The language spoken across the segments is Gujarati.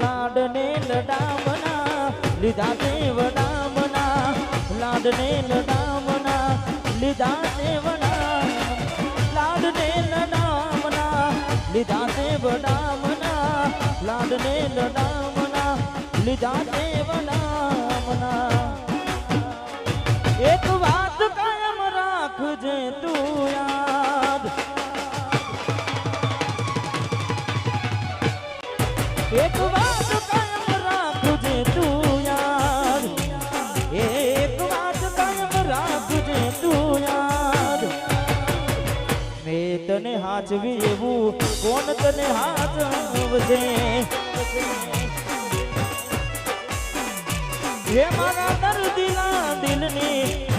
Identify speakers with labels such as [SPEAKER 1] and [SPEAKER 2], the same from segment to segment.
[SPEAKER 1] લાડને લડામના લીધા દેવડામના લાડને લડામના લીધા દેવડા લાડને લડામના લીધા દેવડામના લાડને લડામના લીધા દેવડામના એક વાત કાયમ રાખજે તું યાદ એક વાત કાયમ રાખજે તું યાદ એક વાત કાયમ રાખજે તું યાદ મેં તને હાચવી એવું, કોણ તને હાચવશે હે મારા દર્દીના દિલની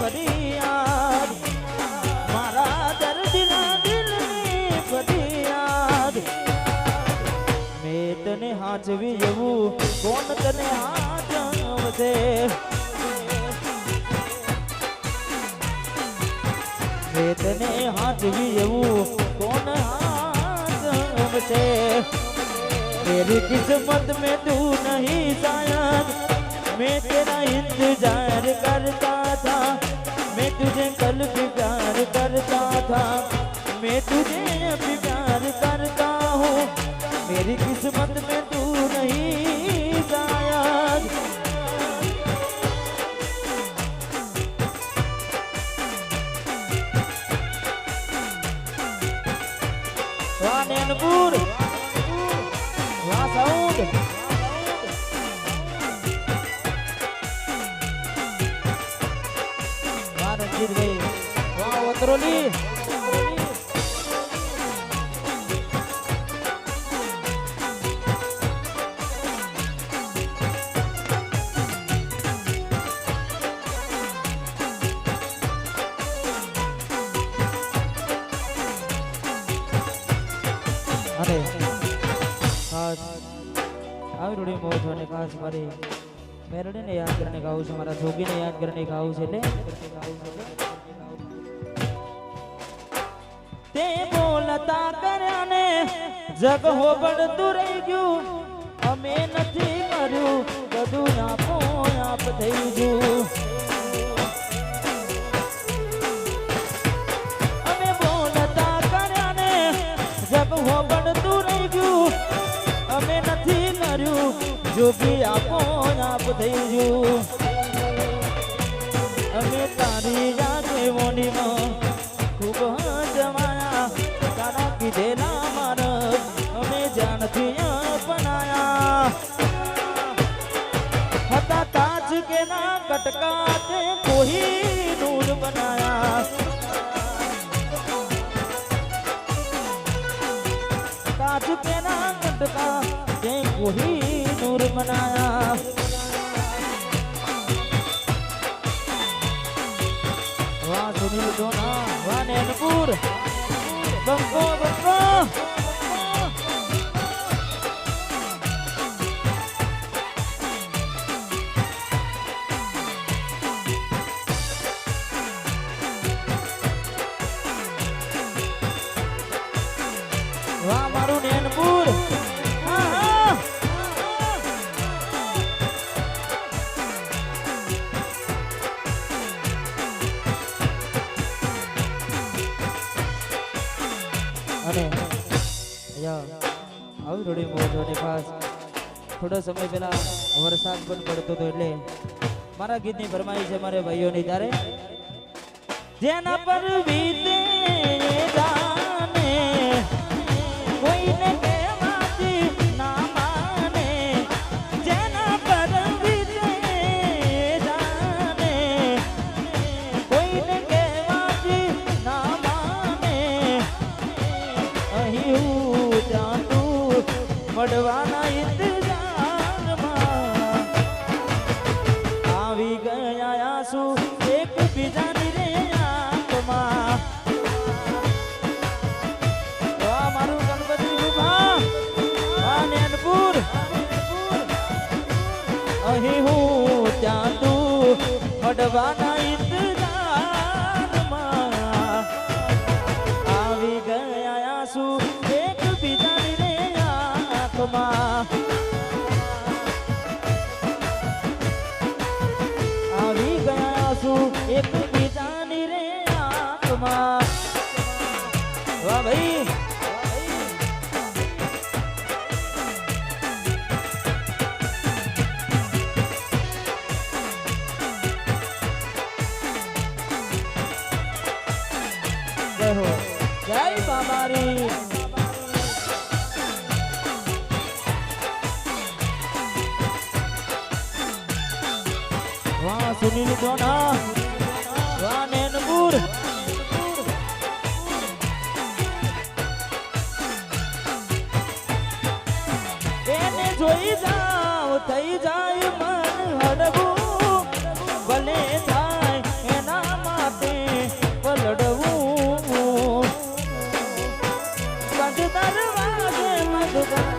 [SPEAKER 1] તને હાચવી એવું કોણ તને હાચવશે મેં તને હાચવી એવું કોણ હાચવશે तेरी किस्मत में तू नहीं शायद मैं तेरा इंतजार करता था मैं तुझे कल भी प्यार करता था मैं तुझे अभी प्यार करता हूँ मेरी किस्मत में વાહ રણજીતભાઈ વાહ વતરોલી અને આવી રૂડી અને ખાસ મારી મેરડીને યાદ કરીને ગાવું છું, મારા જોગીને યાદ કરીને ગાવું છે, એટલે તે બોલતા કર્યાને જગ હોબડતું રહી ગયું. અમે નથી કર્યું બધું આપો આપ થઈ ગયું. આપ થઈ ગયું અમે તારી યાદેવોનીમાં ખૂબ જમાયા તારા કીધેલા મારગ અમે જાણથી અપનાયા હતા તાજ કે ના કટકા તે કોઈ નૂર બનાયા ताज के ना कटका ते कोही नूर बनाया વાહ સુનિલ સોના વાહ નેનપુર બંકો અહીંયા આવી થોડી પાસ ખાસ થોડો સમય પહેલા વરસાદ પણ પડતો હતો એટલે મારા ગીતની ફરમાઈ છે મારે ભાઈઓની ત્યારે જેના પર વીતે મળવાના ઇંતજારમાં. આવી ગયા આંસુ એક બીજાની રે આંખમાં. મારું ગણપતિ વાહ નેનપુર. અહીં હું ત્યાં તું મળવાના સુનિલ દોના વાનેનપુર એને જોઈ જાવ, થઈ જાય મન હડવું ભલે થાય એના માટે પલડવું બંધ દરવાજે બંધ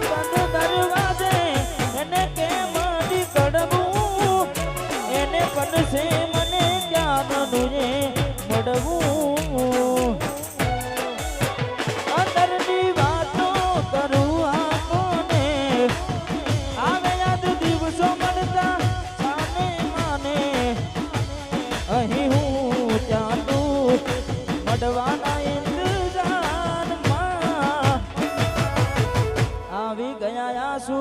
[SPEAKER 1] મળવાના ઇંતજારમાં આવી ગયા આંસુ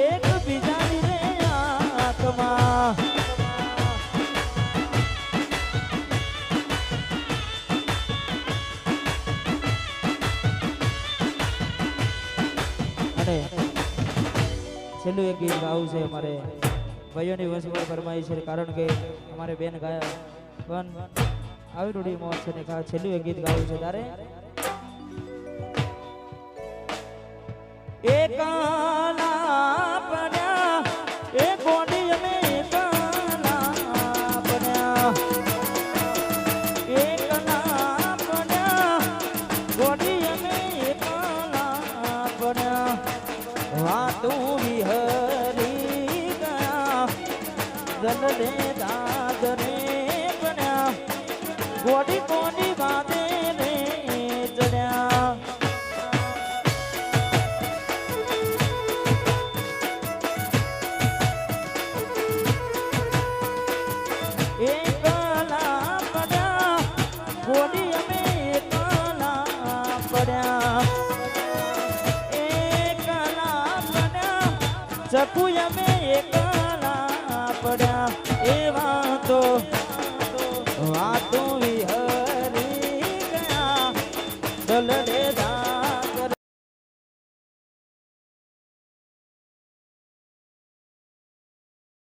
[SPEAKER 1] એક બીજાની રે આંખમાં અને છેલ્લું એક ગીત ગાવું છે અમારે ભાઈઓની વંશવર ફરમાઈ છે કારણ કે અમારે બેન ગાયા પણ આવી રૂડી મોત છે ને છેલ્લું એક ગીત ગાવું છે તારે. એકાલા પડ્યા એ ગોડી અમે એકલા વિહરી ગયા દલડે Puyame